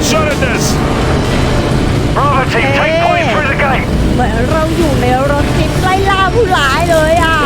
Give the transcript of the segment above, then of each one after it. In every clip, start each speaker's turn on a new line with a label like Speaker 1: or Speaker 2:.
Speaker 1: one shot at this.
Speaker 2: Bravo team, take point through the gate.
Speaker 3: เหมือนเราอยู่ในรถทิพไล่ล่าผู้ร้ายเลยอะ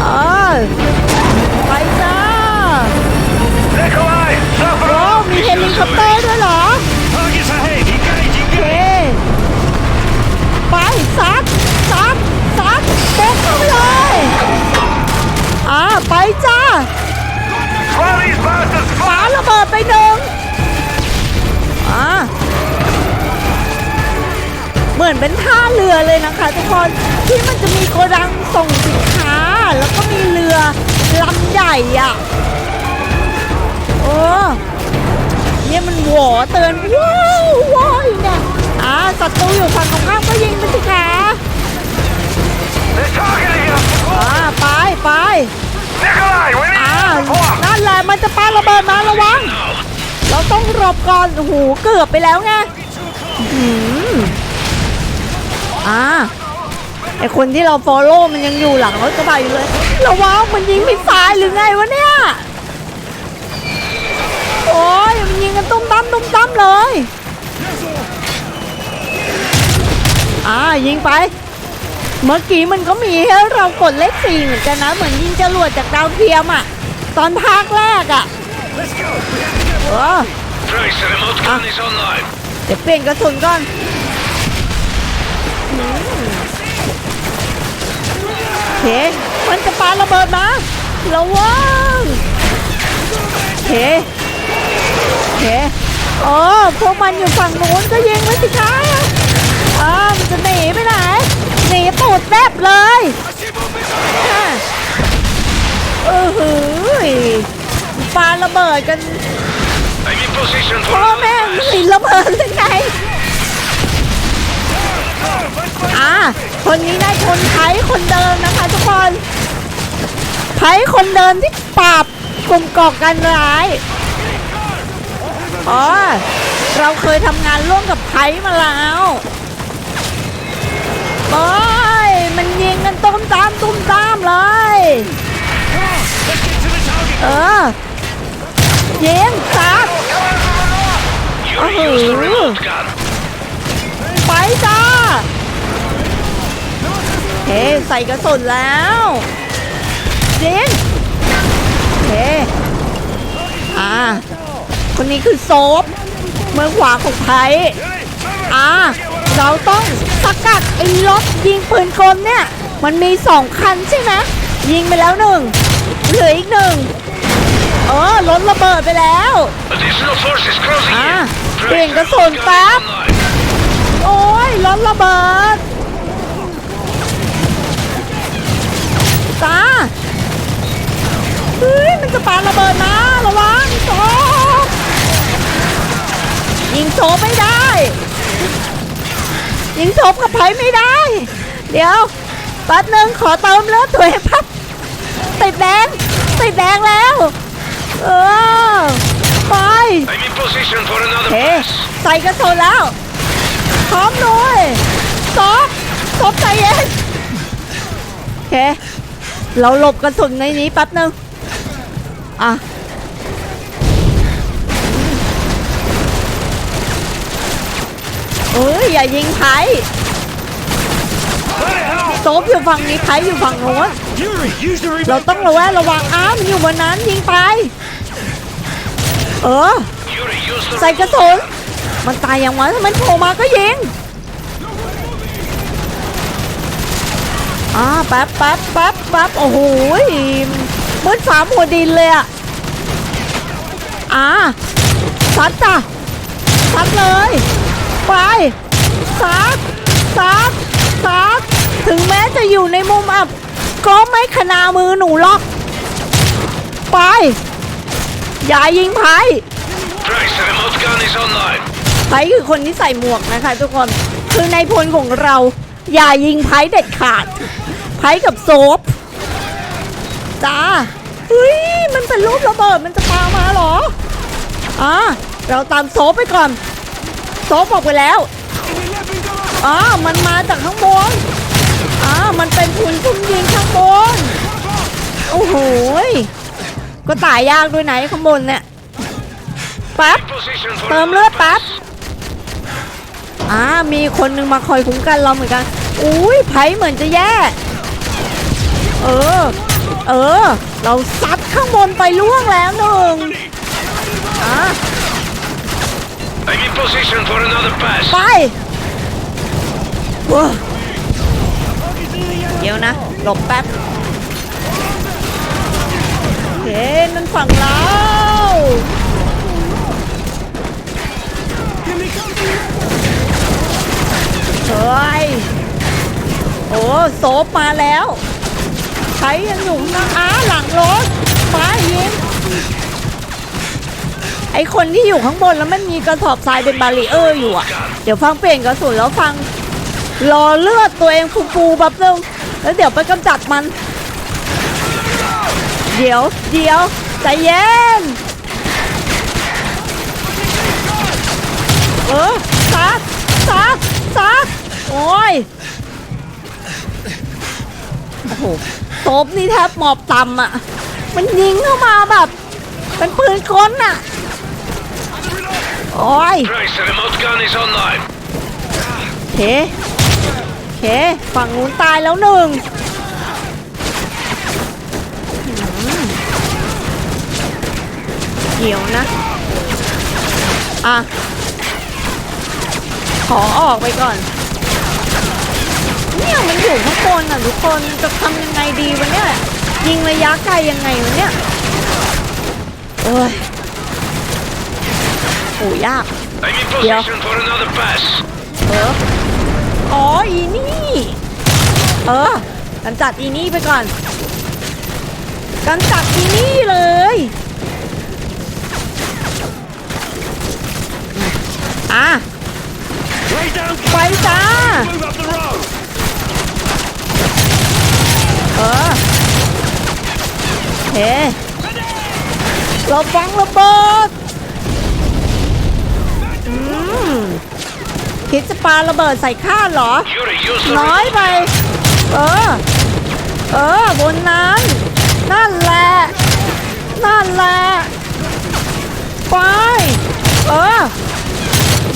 Speaker 3: เออไปจ้า
Speaker 2: Nikolai,
Speaker 3: โอ้
Speaker 2: Zappa!
Speaker 3: มีเฮลิคอปเตอร์ด้วยเหรอ
Speaker 1: Targets ahead. Engage,
Speaker 3: โอเค
Speaker 1: engage.
Speaker 3: ไปซัดซัดซัดเด็กเข้าไปเลยอ่าไปจ้า
Speaker 2: Throw these bastards
Speaker 3: ฝา
Speaker 2: flat!
Speaker 3: ระเบิดไปหนึ่ง เหมือนเป็นท่าเรือเลยนะคะทุกคนที่มันจะมีโกดังส่งสินค้า แล้วก็มีเรือลำใหญ่อะโอ้เนี่ยมันหวอเตือนว้าวว้าวเนี่ยอ่าศัตรูอยู่ฝั่งตรงข้ามก็ยิงไปสิคะอ่าไปไปอ่านั่นแหละมันจะปาระเบิดมาระวัง เราต้องหลบก่อนโอ้โหเกือบไปแล้วไง ไอคนที่เราฟอลโล่มันยังอยู่หลังรถกระบะอยู่เลยระวังมันยิงมิสไซล์หรือไงวะเนี่ย โอ้ยมันยิงกันตุ้มตั้มตุ้มตั้มเลย อ่ายิงไป เมื่อกี้มันก็มีให้เรากดเลขสี่เหมือนกันนะ เหมือนยิงจรวดจากดาวเทียมอะตอนภาคแรกอะเออ
Speaker 2: Tracer remote gun is online.
Speaker 3: เดี๋ยวเปลี่ยนกระสุนก่อน เค มันจะปาระเบิดมาระวังโอเคโอเคโอ้พวกมันอยู่ฝั่งนู้นก็ยิงไว้สิคะอ่ามันจะหนีไปไหน หนีปูดแทบเลยอะเออหือปาระเบิดกัน
Speaker 2: I'm in position
Speaker 3: พ่อแม่งหนีระเบิดยังไง อ่าคนนี้ได้คนไทยคนเดิมนะคะทุกคนไทยคนเดิมที่ปราบกลุ่มก่อการร้ายอ๋อเราเคยทำงานร่วมกับไทยมาแล้วโอ้ยมันยิงกันตุ้มตามตุ้มตามเลย เออยิงซัด
Speaker 2: Yuri,
Speaker 3: Oh.
Speaker 2: use the remote gun.
Speaker 3: ไปจ้า ใส่กระสุนแล้วจินเฮ้อ่าคนนี้คือโซฟเมืองขวาของไทยอ่าเราต้องสกัดไอ้รถยิงปืนกลเนี่ย มันมีสองคันใช่ไหมยิงไปแล้วหนึ่งเหลืออีกหนึ่งเออรถระเบิดไปแล้ว
Speaker 2: Additional forces crossing
Speaker 3: อ่า
Speaker 2: here.
Speaker 3: เปลี่ยน
Speaker 2: Trace,
Speaker 3: กระ
Speaker 2: the
Speaker 3: สุน
Speaker 2: remote gun
Speaker 3: แป๊บ
Speaker 2: is online.
Speaker 3: โอ้ยรถระเบิด จ้าเฮ้ยมันจะปาระเบิดมาระวังโซบยิงโซบไม่ได้ ยิงโซบกับไผไม่ได้ เดี๋ยวแป๊บนึงขอเติมเลือดตัวเองพับติดแดงติดแดงแล้ว เออไป
Speaker 2: I'm in position for another
Speaker 3: โอเค
Speaker 2: pass.
Speaker 3: ใส่กระสุนแล้วพร้อมด้วยซอฟซอฟใจเย็นโอเค เราหลบกระสุนในนี้แป๊บนึง อะ เอ้ย อย่ายิงไผ่โซฟอยู่ฝั่งนี้ไผ่อยู่ฝั่งโน้นเราต้องระแวดระวังอ้ามนอยู่บนนั้นยิงไป เออ ใส่กระสุนมันตายอยังวะถ้ามันโผล่มาก็ยิง อ่าแป๊บแป๊บแป๊บแป๊บโอ้โหยมืดฟ้ามัวดินเลยอะอ่าซัดจ้ะซัดเลย ไปซัดซัดซัดถึงแม้จะอยู่ในมุมอับ ก็ไม่ขนามือหนูหรอก ไป อย่ายิงไพ่ไพ่คือคนที่ใส่หมวกนะคะทุกคน คือในพลของเรา อย่ายิงไพ่เด็ดขาด ไพ่กับโซฟจ้าเฮ้ยมันเป็นรูประเบิดมันจะปามาเหรออ่าเราตามโซฟไปก่อน โซฟออกไปแล้วอ่ามันมาจากข้างบนอ่ามันเป็นทุนทุ่มยิงข้างบนโอ้โหยก็ตายยากด้วยไหนข้างบนเนี่ยแป๊บ
Speaker 2: Position for
Speaker 3: เติมเลือดแป๊บอ่ามีคนหนึ่งมาคอยคุ้มกันเราเหมือนกัน อุ้ยไพ่เหมือนจะแย่ เออ เออ เราซัดข้างบนไปล่วงแล้วหนึ่งอะ
Speaker 2: I'm in position for another pass.
Speaker 3: ไปว้าเดี๋ยวนะ หลบแป๊บเฮ้นั่นฝั่งเราเฮ้ยโอ้โซฟมาแล้ว ใช้ยังอยู่นะอ้าหลังรถมายิงไอคนที่อยู่ข้างบนแล้วมันมีกระสอบทรายเป็นบารีเออร์อยู่อะ เดี๋ยวฟังเปลี่ยนกระสุนแล้วฟัง รอเลือดตัวเองฟูฟูแป๊บนึงแล้วเดี๋ยวไปกำจัดมัน เดี๋ยวเดี๋ยวใจเย็น เออซัดซัดซัดโอ้ย โอ้โหโซบนี่แทบหมอบต่ำอะ มันยิงเข้ามาแบบ เป็นปืนกลอะ โอ้ย
Speaker 2: Price, the remote gun is online.
Speaker 3: เค เค ฝั่งนู้นตายแล้วหนึ่งหืมเดี๋ยวนะ อะ ขอออกไปก่อน เนี่ยมันอยู่ข้างบนอะทุกคนจะทำยังไงดีวะเนี่ยยิงระยะไกลยังไงวะเนี่ยโอ้ยโอ้ยาก
Speaker 2: I'm in position for another pass.
Speaker 3: เอออ๋ออีนี่เออกำจัดอีนี่ไปก่อนกำจัดอีนี่เลยอะไปจ้า
Speaker 1: Move up the road.
Speaker 3: เออเฮ้เราฟังระเบิดอืมคิดจะปาระเบิดใส่ข้าเหรอ น้อยไป เออ เออบนนั้น นั่นแหละ นั่นแหละ ไป เออ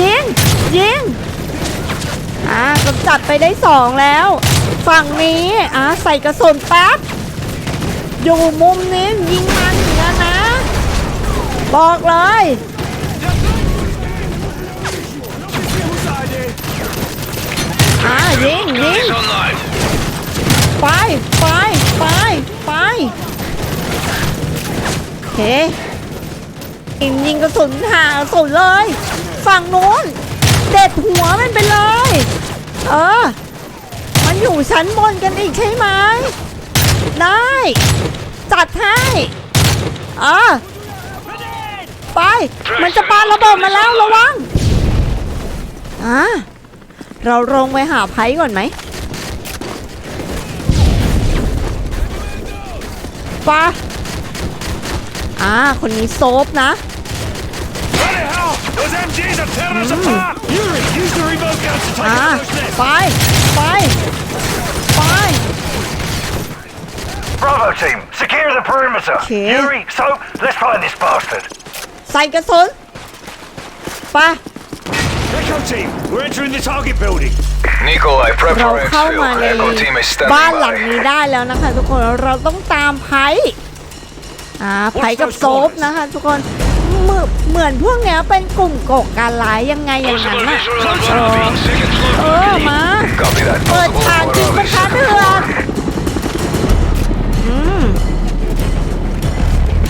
Speaker 3: ยิง ยิง อ่ากำจัดไปได้สองแล้ว ฝั่งนี้อ่าใส่กระสุนแป๊บอยู่มุมนี้ยิงมันอย่างนั้นนะ บอกเลย อ่ายิงยิงไปไปไปไปโอเคยิงยิงกระสุนหากระสุนเลย ฝั่งนู้น เด็ดหัวมันไปเลย เออ ชั้นบนกันอีกใช่ไหม ได้ จัดให้ออไป มันจะปาระเบิดมาแล้วระวัง อ่าเราลงไปหาไพ่ก่อนไหมปะอ่า คนนี้โซฟนะ อ่า ไป ไป
Speaker 2: Bravo team, secure the perimeter.
Speaker 3: Okay.
Speaker 2: Yuri, so let's find this bastard.
Speaker 3: ใส่กระสุนไป
Speaker 1: Echo team, we're entering the target building.
Speaker 4: Nikolai, prep
Speaker 3: เรา
Speaker 4: for
Speaker 3: เข้า
Speaker 4: exfil.
Speaker 3: มาใน
Speaker 4: Echo team is
Speaker 3: บ้านหลัง
Speaker 4: standing
Speaker 3: นี้
Speaker 4: by.
Speaker 3: ได้แล้วนะคะ ทุกคนเราต้องตามไพ่อ่าไพ่กับโซฟนะคะ ทุกคนเหมือนเหมือนพวกเนี้ยเป็นกลุ่มก่อการร้ายยังไงอย่างนั้น
Speaker 2: Possible
Speaker 3: น่ะ
Speaker 2: visual on Bravo. Second
Speaker 3: เอ
Speaker 2: floor.
Speaker 3: อมา
Speaker 4: Copy that.
Speaker 3: เปิด
Speaker 4: Possible
Speaker 3: ฉากยิง
Speaker 4: for
Speaker 3: ประทัดเถื่อน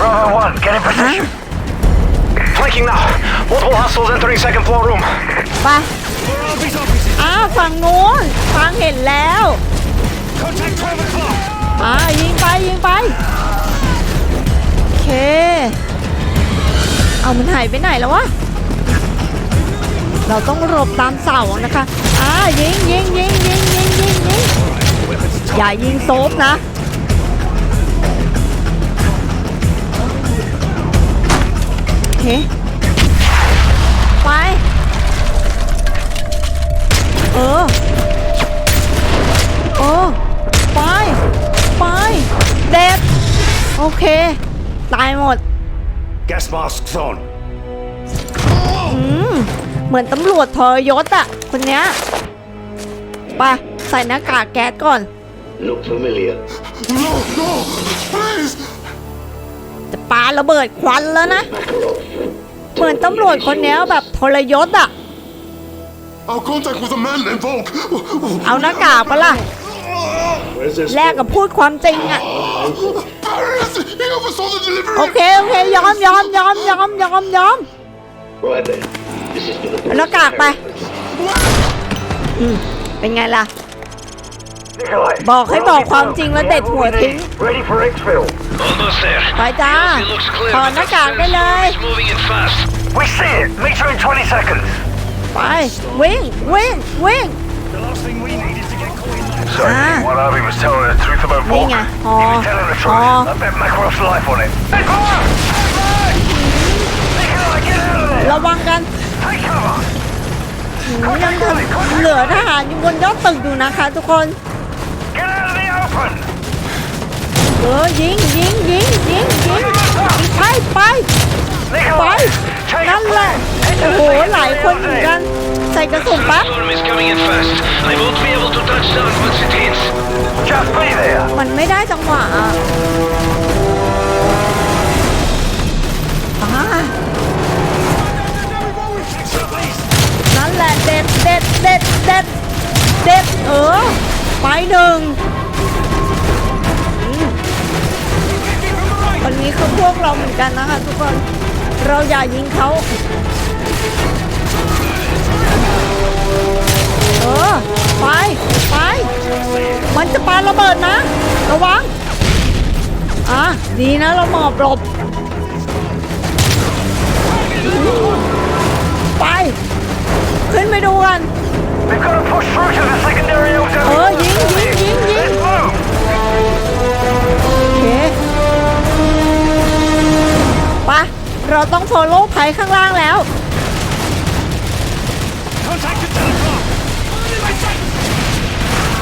Speaker 2: Bravo 1, get in position. Flanking now. Multiple hostiles entering second floor room.
Speaker 3: ไป อ้าวฝั่งนู้นฟังเห็นแล้วอายิงไปยิงไป โอเค เอามันหายไปไหนแล้ววะ เราต้องหลบตามเสานะคะอ่ายิงยิงยิงยิงยิงยิงยิงอย่ายิงโซฟนะ เค ไป เออ เออ ไป ไป เด็ด โอเค ตายหมด
Speaker 1: Gas masks on.
Speaker 3: เหมือนตำรวจทรยศอะคนเนี้ยไปใส่หน้ากากแก๊สก่อน
Speaker 5: Look familiar.
Speaker 1: No, no, please.
Speaker 3: จะปาระเบิดควันแล้วนะ
Speaker 5: Makarov.
Speaker 3: เหมือนตำรวจคนเนี้ยแบบทรยศอะ
Speaker 1: Our contact with the man in Volk.
Speaker 3: เอาหน้ากากปะล่ะ
Speaker 5: Where's this?
Speaker 3: แลกกับพูดความจริงอะ
Speaker 1: Paris! He oversaw the delivery.
Speaker 3: โอเค โอเค ยอมยอมยอมยอมยอมยอม
Speaker 5: Right then. This is gonna
Speaker 3: เอาหน้ากากไปอืมเป็นไงล่ะ
Speaker 2: Nikolai.
Speaker 3: บอกให้บอกความจริงแล้วเด็ดหัวทิ้ง
Speaker 2: Ready for exfil.
Speaker 4: Almost there.
Speaker 3: ไปจ้า
Speaker 4: It looks clear,
Speaker 3: ถอด
Speaker 4: but
Speaker 3: หน้ากากได้เลย
Speaker 4: it's moving in fast.
Speaker 2: We see it. Meet you in 20 seconds.
Speaker 3: ไป วิ่ง วิ่ง วิ่ง
Speaker 1: The last thing we need is to get caught in that.
Speaker 2: So,
Speaker 3: Ah.
Speaker 2: what Harvey was telling the truth about Volk?
Speaker 3: Niña.
Speaker 2: He
Speaker 3: Oh.
Speaker 2: was telling the truth.
Speaker 3: Oh.
Speaker 2: I bet Makarov's life on it. Hey, fire! Hey, Nikolai, get out of there!
Speaker 3: ระวังกัน
Speaker 2: Take cover!
Speaker 3: ยังเหลือทหารอยู่บนยอดตึกอยู่นะคะ ทุกคน เออยิงยิงยิงยิงยิงไปไปไปนั่นแหละโอ้โหหลายคนเหมือนกันใส่กระสุนปั๊บมันไม่ได้จังหวะอะนั่นแหละเด็ดเด็ดเด็ดเด็ดเด็ดเออไปหนึ่ง วันนี้คือพวกเราเหมือนกันนะคะ ทุกคน เราอย่ายิงเขาเออไป ไป มันจะปาระเบิดนะ ระวัง อะ ดีนะเราหมอบหลบ ไป ขึ้นไปดูกัน
Speaker 2: We've got to push through to the secondary auxiliary.
Speaker 3: เออ ยิงยิงยิงยิง ปะเราต้องโฟโล่ไพข้างล่างแล้ว
Speaker 1: Contact the telecom.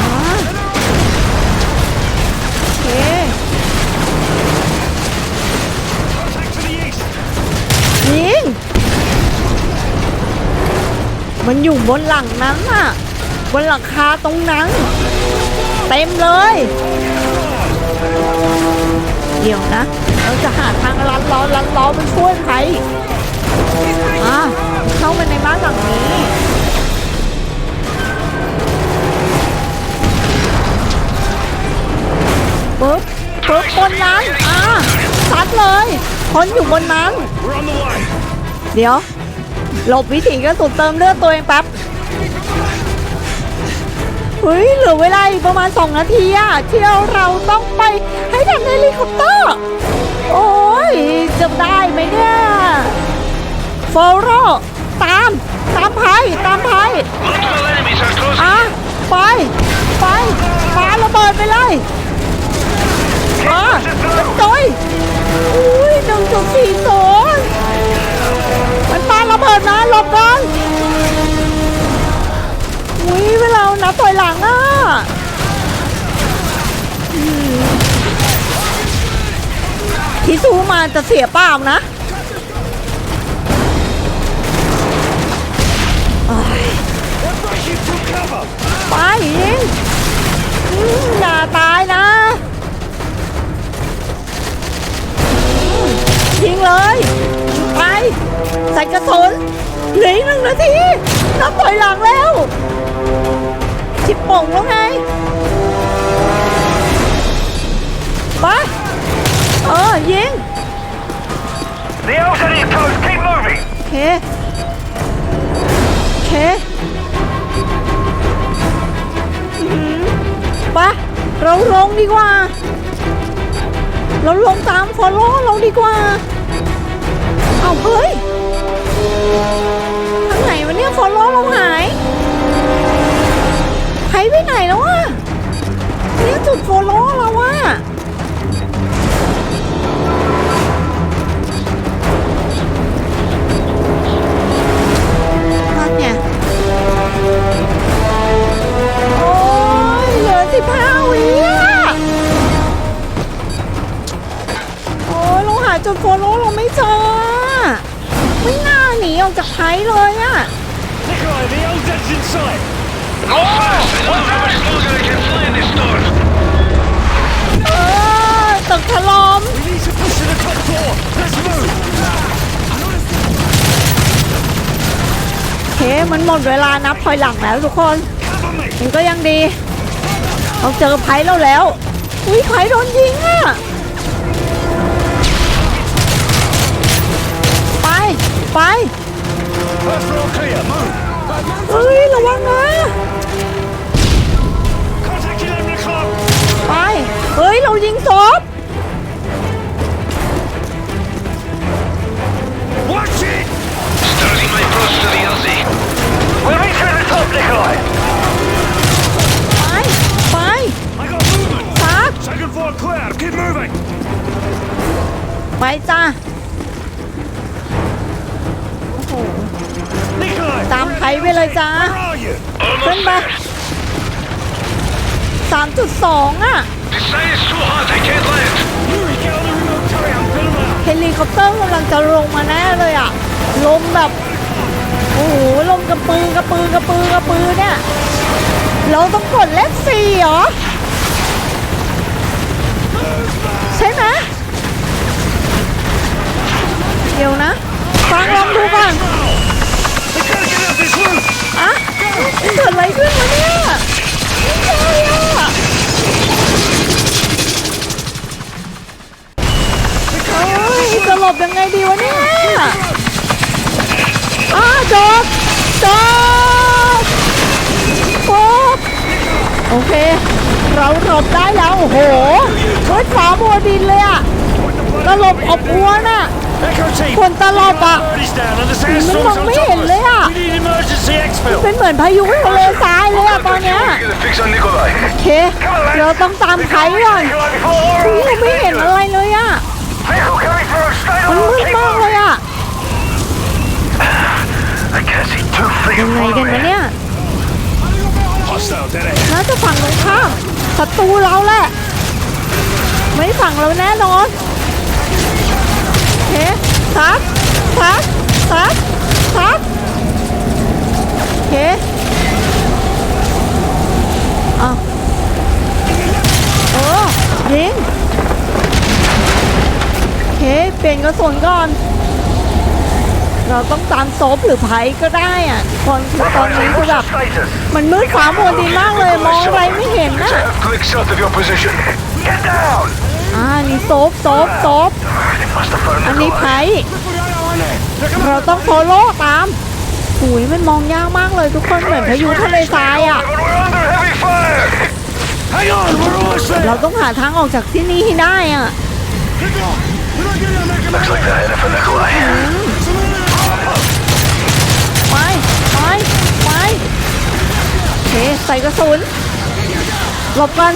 Speaker 3: อ่าโอเค
Speaker 1: Contact to the east.
Speaker 3: ยิง มันอยู่บนหลังนั้นน่ะ บนหลังคาตรงนั้น เต็มเลย เดี๋ยวนะ เราจะหาทางลัดล้อลัดล้อไปช่วยใครอะเข้าไปในบ้านหลังนี้ปึ๊บปึ๊บบนนั้นอะซัดเลย คนอยู่บนนั้น เดี๋ยวหลบวิถีกระสุนเติมเลือดตัวเองแป๊บเฮ้ยเหลือเวลาอีกประมาณ 2 นาทีอะที่เราต้องไปให้ทันเฮลิคอปเตอร์โอ้ยจะ ได้ไหมเนี่ยโฟโรตาม ตามไพ่ตามไพ่อะไป ไปปาระเบิดไปเลยอะมันจอยอุ้ยหนึ่งจุดสี่สองมันปาระเบิดนะหลบก่อนอุ้ยเวลานับถอยหลังอะ ที่สู้มาจะเสียเปล่านะไปยิงอย่าตายนะยิงเลย ไป ใส่กระสุนเหลืออีหนึ่งนาทีนับถอยหลังแล้วชิบป่งแล้วไง ไป เออยิง
Speaker 2: The LZD is close. Keep moving.
Speaker 3: โอเคโอเคอื้อหือไปะเราลงดีกว่า เราลงตามฟอลโล่เราดีกว่า เอาเฮ้ยทางไหนวะเนี่ยฟอลโล่เราหายหายไปไหนแล้วอะเนี่ยจุดฟอลโล่เราอะ ไงโอ้ยเหลือสิบห้าวิอะโอ้ยเราหาจุดโฟโล่เราไม่เจออะไม่น่าหนีออกจากไพ่เลยอะ
Speaker 1: Nikolai, the Eldad's in sight!
Speaker 4: Move fast! I don't know how much longer I can fly in this storm.
Speaker 3: เออตึกถล่ม
Speaker 1: We need to push to the top floor! Let's move!
Speaker 3: มันหมดเวลานับถอยหลังแล้วทุกคนมันก็ยังดีเราเจอไพ่เราแล้ว อุ้ยไพ่โดนยิงอะไป ไปเฮ้ยระวังนะไป เฮ้ย เรายิงศพ 2.2 อะ เฮลิคอปเตอร์กำลังจะลงมาแน่เลยอะ ลมแบบ โอ้โห ลมกระปือกระปือกระปือกระปือเนี่ย เราต้องกดเลฟสี่เหรอ ใช่ไหมเดี๋ยวนะ ฟังลองดูก่อนอะเกิดอะไรขึ้นวะเนี่ยไม่ใช่อะ โอ้ยจะหลบยังไงดีวะเนี่ยอ้าจบจบปุ๊บโอเค เราหลบได้แล้ว โอ้โหเฮ้ยฟ้ามัวดินเลยอะตลบอบอวนอะ คนตลบอะ
Speaker 1: Bird is down and the
Speaker 3: มัน
Speaker 1: sandstorm's
Speaker 3: มอง
Speaker 1: on
Speaker 3: ไม่
Speaker 1: top
Speaker 3: เห็น
Speaker 1: of
Speaker 3: เลยอะ
Speaker 1: us! We need emergency exfil!
Speaker 3: เป็นเหมือนพายุทะเลทรายเลยอะตอนเนี้ย
Speaker 4: Get a fix on Nikolai.
Speaker 3: โอเคเราต้องตามไทยก่อน
Speaker 2: Nikolai before
Speaker 3: อุ๊ยเราไม่เห็นอะไรเลยอะ
Speaker 2: Vehicle coming through. Stay
Speaker 3: มัน
Speaker 2: on.
Speaker 3: มืด
Speaker 2: Keep
Speaker 3: มากเลย
Speaker 2: moving.
Speaker 3: อะ
Speaker 2: I can't see two feet
Speaker 3: ยั
Speaker 2: in
Speaker 3: งไง
Speaker 2: front
Speaker 3: กัน
Speaker 2: of
Speaker 3: วะ
Speaker 2: me.
Speaker 3: เนี่ย
Speaker 1: Hostile dead ahead!
Speaker 3: น่าจะฝั่งตรงข้ามศัตรูเราแหละ ไม่ฝั่งเราแน่นอนโอ เคซัดซัดซัดซัดโอเคเอเออยิงโอเคเปลี่ยนกระสุนก่อน เราต้องตามโซฟหรือไพก็ได้อะคนคือตอนนี้คือแบบมันมืดฟ้ามัวดินมากเลยมองอะไรไม่เห็นนะ อันนี้โซฟโซบโซฟอันนี้ไพเราต้องโฟโล่ตามหุยมันมองยากมากเลยทุกคนเหมือนพายุทะเลทรายอะ เราต้องหาทางออกจากที่นี่ให้ได้อะไปไปไปโอเคใส่กระสุนหลบกัน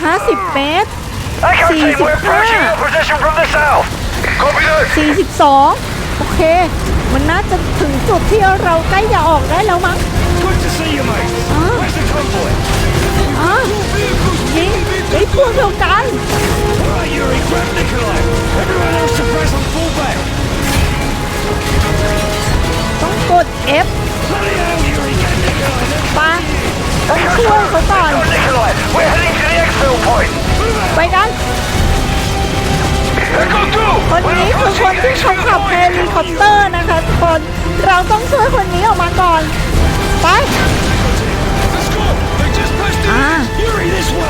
Speaker 3: 50เมตร
Speaker 2: Echo team, we're
Speaker 3: 45.
Speaker 2: approaching your position from the south.
Speaker 4: Copy that.
Speaker 3: 42 โอเค มันน่าจะถึงจุดที่เราใกล้จะออกได้แล้วมั้ง
Speaker 1: Good to see you, mate!
Speaker 3: Ah.
Speaker 1: Where's the convoy?
Speaker 3: อ่ายิงไอ้พวกเดียวกัน
Speaker 1: Alright, Yuri, grab Nikolai! Everyone else to press on full back!
Speaker 3: ต้องกด F
Speaker 1: Bloody hell, Yuri, get Nikolai! then
Speaker 3: ไปต้องช่วยเขาก่อน
Speaker 2: Got Nikolai. We're heading to the exfil point.
Speaker 3: ไปกัน
Speaker 2: Echo 2.
Speaker 3: คนนี้คือคนที่เขาขับเฮลิคอปเตอร์นะคะทุกคน เราต้องช่วยคนนี้ออกมาก่อน
Speaker 1: fuck?
Speaker 3: Ah.